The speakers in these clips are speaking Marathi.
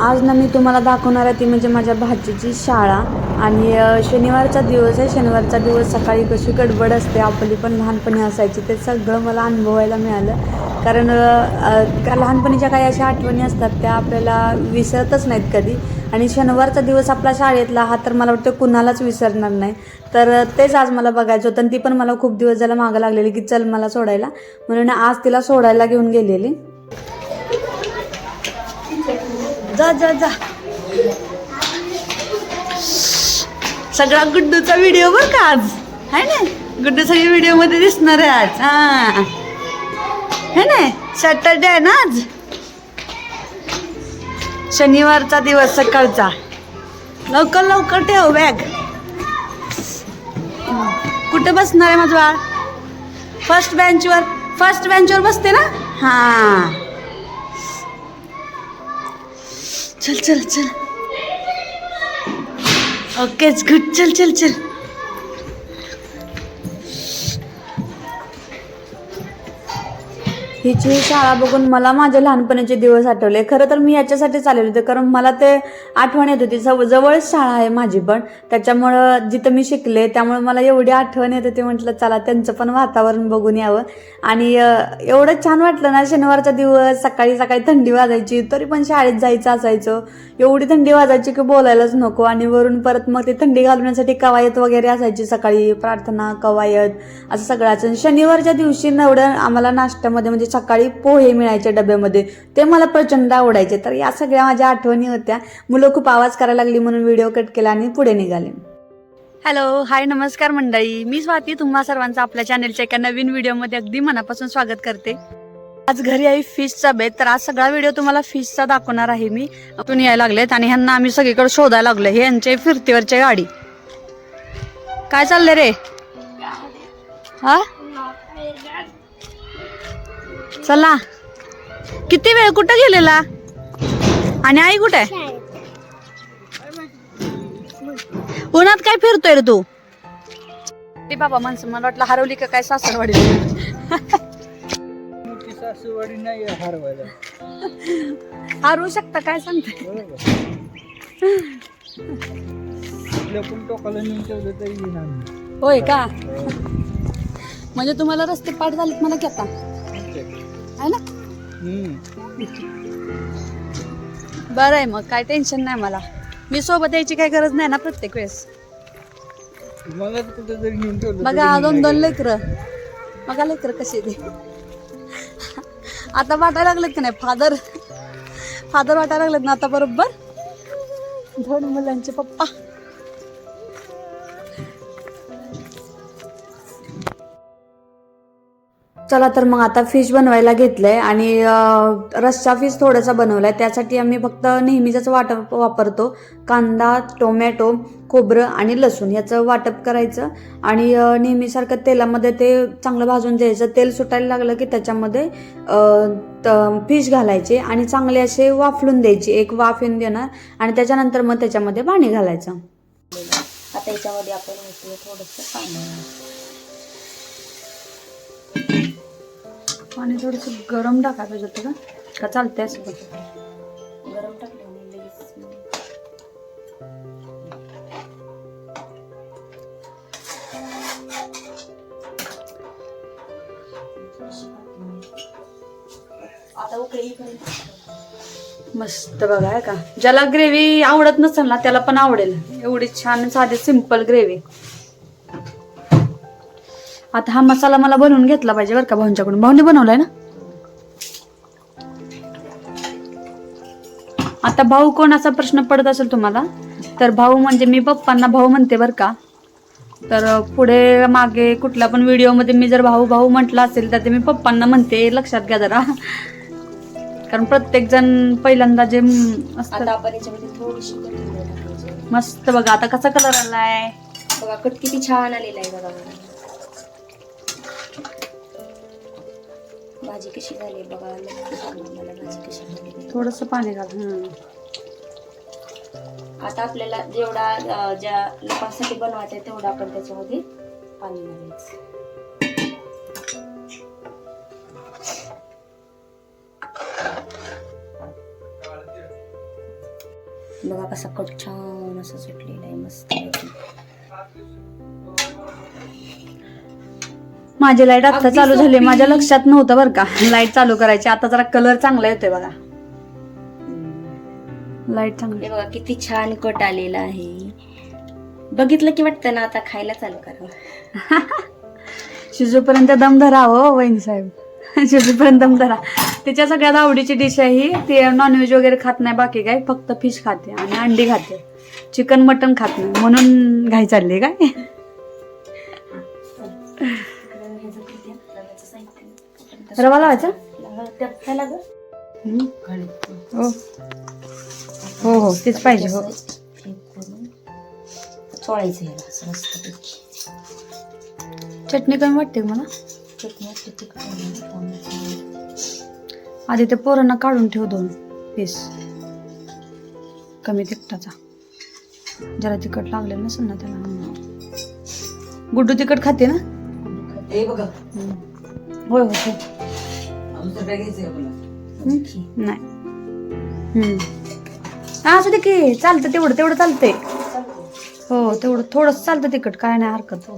आज ना मी तुम्हाला दाखवणार आहे ती म्हणजे माझ्या भाचीची शाळा. आणि शनिवारचा दिवस आहे. शनिवारचा दिवस सकाळी कशी गडबड असते आपली पण लहानपणी असायची. ते सगळं मला अनुभवायला मिळालं. कारण का लहानपणीच्या काही अशा आठवणी असतात त्या आपल्याला विसरतच नाहीत कधी. आणि शनिवारचा दिवस आपला शाळेतला हा तर मला वाटतं कुणालाच विसरणार नाही. तर तेच आज मला बघायचं होतं आणि ती पण मला खूप दिवस झाला मागं लागलेली की चल मला सोडायला. म्हणून आज तिला सोडायला घेऊन गेलेली. जा जा जा. सगळा गुड्डूचा व्हिडिओ बरं का आज? है ना? गुड्डू सगळी व्हिडिओमध्ये दिसणार आहे आज. हा. है ना? सॅटरडे आहे ना आज? शनिवारचा दिवस सकाळचा. लवकर लवकर ठेव बॅग कुठे बसणार आहे माझं बाळ? फर्स्ट बेंचवर फर्स्ट बेंचवर बसते ना? हां. चल चल चल. ओकेच गुड. चल चल चल. हिची शाळा बघून मला माझ्या लहानपणीचे दिवस आठवले. खरं तर मी याच्यासाठी चालले होते कारण मला ते आठवण येत होती. जव- जवळच शाळा आहे माझी पण. त्याच्यामुळं जिथं मी शिकले त्यामुळे मला एवढी आठवण येत होती. म्हटलं चला त्यांचं पण वातावरण बघून यावं. आणि एवढं छान वाटलं ना शनिवारचा दिवस सकाळी सकाळी थंडी वाजायची तरी पण शाळेत जायचं असायचं. एवढी थंडी वाजायची की बोलायलाच नको. आणि वरून परत मग ते थंडी घालवण्यासाठी कवायत वगैरे असायची सकाळी प्रार्थना कवायत असं सगळ्याचं शनिवारच्या दिवशी एवढं आम्हाला नाश्त्यामध्ये म्हणजे सकाळी पोहे मिळायचे डब्यामध्ये ते मला प्रचंड आवडायचे. तर या सगळ्या माझ्या आठवणी होत्या. मुलं खूप आवाज करायला लागली म्हणून व्हिडिओ कट केला आणि पुढे निघाले. हॅलो हाय नमस्कार मंडळी. मी स्वाती तुम्हा सर्वांचं आपल्या चॅनलच्या एका नवीन व्हिडिओमध्ये अगदी मनापासून स्वागत करते. आज घरी आहे फिशचा बेत तर आज सगळा व्हिडिओ तुम्हाला फिशचा दाखवणार आहे मी. तुम्ही यायला लागलेत आणि ह्यांना आम्ही सगळीकडे शोधायला लागलो हे यांचे फिरतीवरचे गाडी. काय चाललंय रे? हा? चला. किती वेळ कुठं गेलेला? आणि आई कुठे? आहे उन्हात काय फिरतोय रे तू? ते बाबा माणसं मला वाटलं हरवली का काय सासरवाडी? मोठी सासूवाडी नाही आहे हरवायला. हरवू शकता काय सांगते. होय का? म्हणजे तुम्हाला रस्ते पाठ झालेत मला की आहे ना. बरं आहे मग काय टेन्शन नाही मला. मी सोबत यायची काही गरज नाही ना प्रत्येक वेळेस. ठेवलं बघा दोन दोन. लेकरं. बघा लेकरं कशी ते? आता वाटायला लागलेत का नाही? फादर फादर वाटायला लागलेत ना आता बरोबर? दोन मुलांचे पप्पा. चला तर मग आता फिश बनवायला घेतलंय आणि रस्सा फिश थोडासा बनवलाय. त्यासाठी आम्ही फक्त नेहमीच वाटप वापरतो. कांदा टोमॅटो खोबरं आणि लसूण याचं वाटप करायचं. आणि नेहमीसारखं तेलामध्ये ते चांगलं भाजून द्यायचं तेल सुटायला लागलं की त्याच्यामध्ये फिश घालायचे आणि चांगले असे वाफलून द्यायचे. एक वाफ येऊन देणार आणि त्याच्यानंतर मग त्याच्यामध्ये पाणी घालायचं. आता याच्यामध्ये आपण थोडंसं पाणी पाणी थोडंसं गरम टाकायला पाहिजे होतं का? चालतंय असं? गरम मस्त बघा आहे का? ज्याला ग्रेव्ही आवडत नसेल ना त्याला पण आवडेल. एवढी छान साधी सिंपल ग्रेव्ही आता हा मसाला मला बनवून घेतला पाहिजे बरं का भाऊंच्याकडून. भाऊने बनवलाय ना? आता भाऊ कोणाचा प्रश्न पडत असेल तुम्हाला तर भाऊ म्हणजे मी पप्पांना भाऊ म्हणते बरं का. तर पुढे मागे कुठल्या पण व्हिडिओमध्ये मी जर भाऊ भाऊ म्हटलं असेल तर ते मी पप्पांना म्हणते. लक्षात घ्या जरा. कारण प्रत्येक जण पहिल्यांदा जे मस्त बघा आता कसा कलर आलाय? बघा कट किती छान आलेला आहे बघा. भाजी कशी झाली बघा नक्की सांगा मला भाजी कशी झाली. थोडस पाणी घाल हम्म. आता आपल्याला जेवढा ज्या लोकांसाठी बनवायचं आहे तेवढं आपण त्याच्यामध्ये पाणी घालायचं. बघा कसा कट छान असा सुटलेला आहे मस्त. माझी लाइट आता चालू झाली. माझ्या लक्षात नव्हतं बरं का. लाइट चालू करायची. आता जरा कलर चांगला येतोय बघा. लाइट चांगली बघा किती छान कट आलेला आहे. बघितलं की वाटतं ना आता खायला चालू करावं. शिजूपर्यंत दम धरा हो वहिनी साहेब. शिजूपर्यंत दम धरा. तिच्या सगळ्यात आवडीची डिश आहे ही. ती नॉनव्हेज वगैरे खात नाही बाकी काय. फक्त फिश खाते आणि अंडी खाते. चिकन मटन खात नाही. म्हणून घाई चालली काय? रवा लावायचा. हो. हो हो. तेच पाहिजे हो. चोळायचं ह्याला चटणी कमी वाटते मला? आधी ते पोरांना काढून ठेव दोन पीस कमी तिखटाचा. जरा तिखट लागलेलं नसेल ना त्याला. गुड्डू तिखट खाते ना? बघा. होय होय. नाही. हं. असू दे की चालतं तेवढं तेवढं चालतंय. हो तेवढं थोडंच चालतं तिखट काय नाही हरकत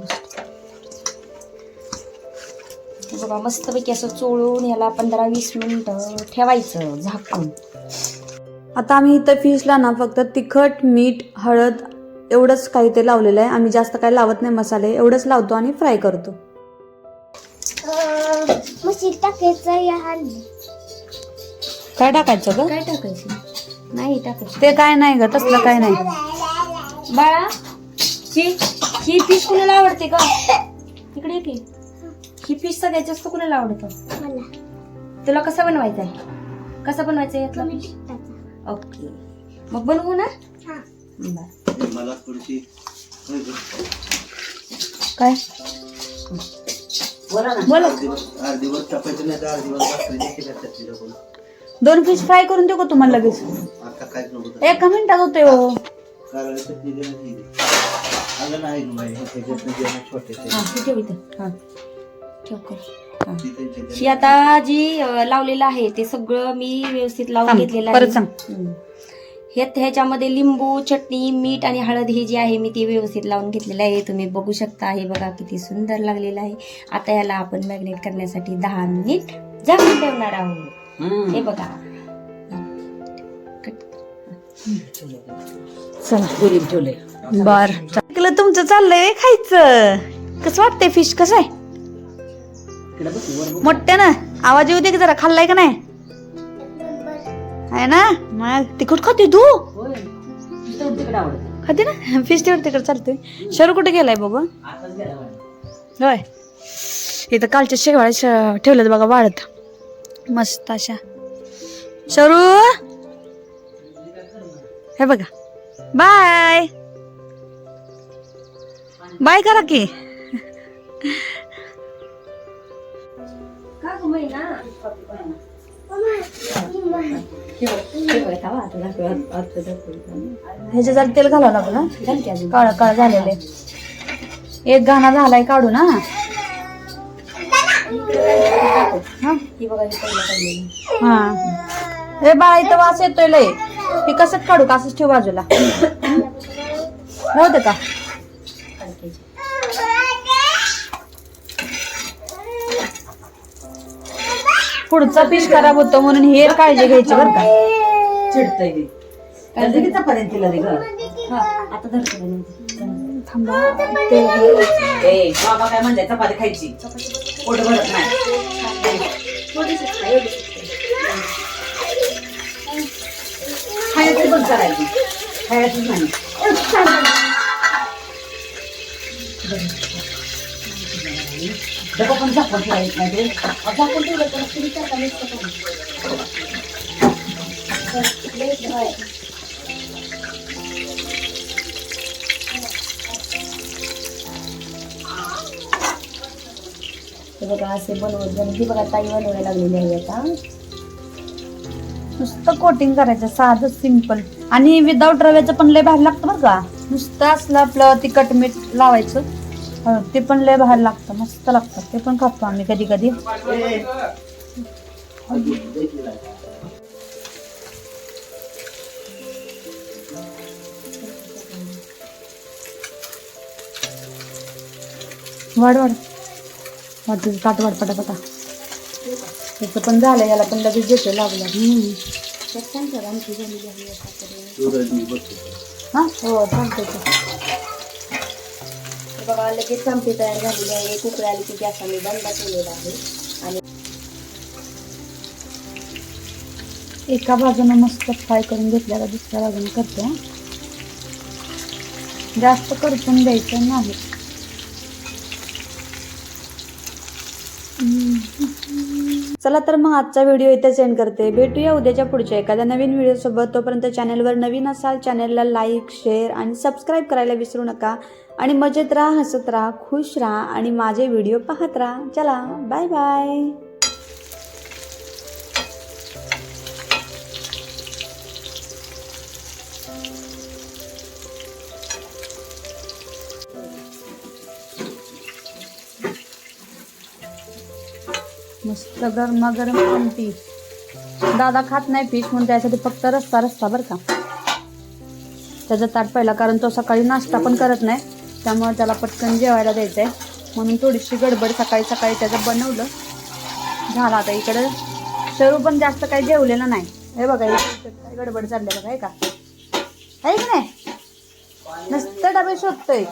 बघा मस्तपैकी असं चोळून याला पंधरा वीस मिनिटं ठेवायचं झाकून. आता आम्ही इथं फिशला ना फक्त तिखट मीठ हळद एवढंच काही ते लावलेलं आहे. आम्ही जास्त काही लावत नाही मसाले एवढंच लावतो आणि फ्राय करतो. मशीन टाकायचं या हल्ली काय टाकायचं ग? काय टाकायचं? नाही टाकायचं. ते काय नाही ग तसलं काय नाही. बाळा ही ही फिश कुणाला आवडते का इकडे ये की. ही फिश सगळ्यात जास्त कुणाला आवडतं? मला. तुला कसं बनवायचं आहे कसं बनवायचं आहे यातला ओके. मग बनवू ना? हा. बरं. काय? बोला नाही तर भाकरी. दोन फिश फ्राय करून देऊ का तुम्हाला लगेच आता काहीच नव्हतं एका मिनिटात होते हो कारण चटणी देणं ठीक आहे. आलं नाही गं बाई, त्याच्यातनं देणं छोटे ते. हा ती ठेव इथं हा ठेव कर हा. ती त्यांच्या ही आता जी अं, लावलेलं आहे ते सगळं मी व्यवस्थित लावून थांब, घेतलेलं परत आहे सांग. हम्म. हे ह्याच्यामध्ये लिंबू चटणी मीठ आणि हळद हे जे आहे मी ते व्यवस्थित लावून घेतलेलं आहे. तुम्ही बघू शकता हे बघा किती सुंदर लागलेलं आहे. आता याला आपण मॅग्नेट करण्यासाठी दहा मिनिट झाकून ठेवणार आहोत. हे बघा. चला बर. ऐकलं तुमचं चाललंय खायचं. कसं वाटतंय फिश कसं आहे? मोठ्या ना आवाज येऊ दे की जरा खाल्लाय का नाही? आहे ना? मग तिखट खाते तू? खाते ना? फिश तेवढं तिकडे चालतंय. शरू कुठे गेलाय बाबा होय. इथं कालच्या शेवाळ्या ठेवल्यात बघा वाळत. मस्त अशा. शरू? हे बघा. बाय. बाय करा की. ह्याच्या जरा तेल घालावं लागलं ना काळ काळ झालेले. एक गाणा झालाय काढू ना हा. हे. बाळा इथं वास येतोय लय. हे कसं काढू का? असंच ठेव बाजूला. होत का? पुढचा पीस खराब होतो म्हणून हे काळजी घ्यायची बरं का. हा, आता धरतो बनवते. थांबा. ते बाबा काय म्हणते चपाती खायची. पोट भरत नाही. खायचं बंद करायची नाही. डबा पण झाकून ठेवायचं नाही झाकून ठेवलं तर तुम्ही टाका नुसतं बघा असे बनवत बनवत ही बघा ताई बनवायला लागलेली आहे आता. नुसतं कोटिंग करायचं साधं सिंपल आणि विदाऊट रव्याचं पण लय भारी लागतं बरं का. नुसतं असलं आपलं तिखट मीठ लावायचं. अं, ते पण लय बाहेर लागतं मस्त लागतं. ते पण खातो आम्ही कधी कधी. वाढ वाढ. वाट काट वाढ पटापटा. त्याचं पण झालं याला पण लगेच देतो लागला. हम्म. हो? चालतं बघा लगेच आमटी तयार झालेली आहे. एक आली की गॅस आम्ही बंद केलेला आहे. आणि एका बाजूनं मस्त फ्राय करून घेतल्याला दुसऱ्या बाजूने करते. जास्त करपून द्यायचं नाही. चला तर मग आजचा व्हिडिओ इथे सेंड करते. भेटूया उद्याच्या पुढच्या एखाद्या नवीन व्हिडिओ सोबत. तोपर्यंत चॅनलवर नवीन असाल चॅनलला लाईक शेअर आणि सबस्क्राईब करायला विसरू नका. आणि मजेत राहा हसत राहा खुश राहा आणि माझे व्हिडिओ पाहत राहा. चला बाय बाय मस्त गरमागरम आमटी दादा खात नाही फिश म्हणून त्यासाठी फक्त रस्ता रस्ता बरं का. त्याचा ताट पहिला कारण तो सकाळी नाश्ता पण करत नाही. त्यामुळे त्याला पटकन जेवायला द्यायचं आहे म्हणून थोडीशी गडबड सकाळी सकाळी त्याचं बनवलं. झालं आता इकडं. शरू पण जास्त काही जेवलेलं नाही. हे बघा इकडे काय गडबड चाललेलं बघा आहे का? आहे की नाही? नुसतं डबे शोधतोय.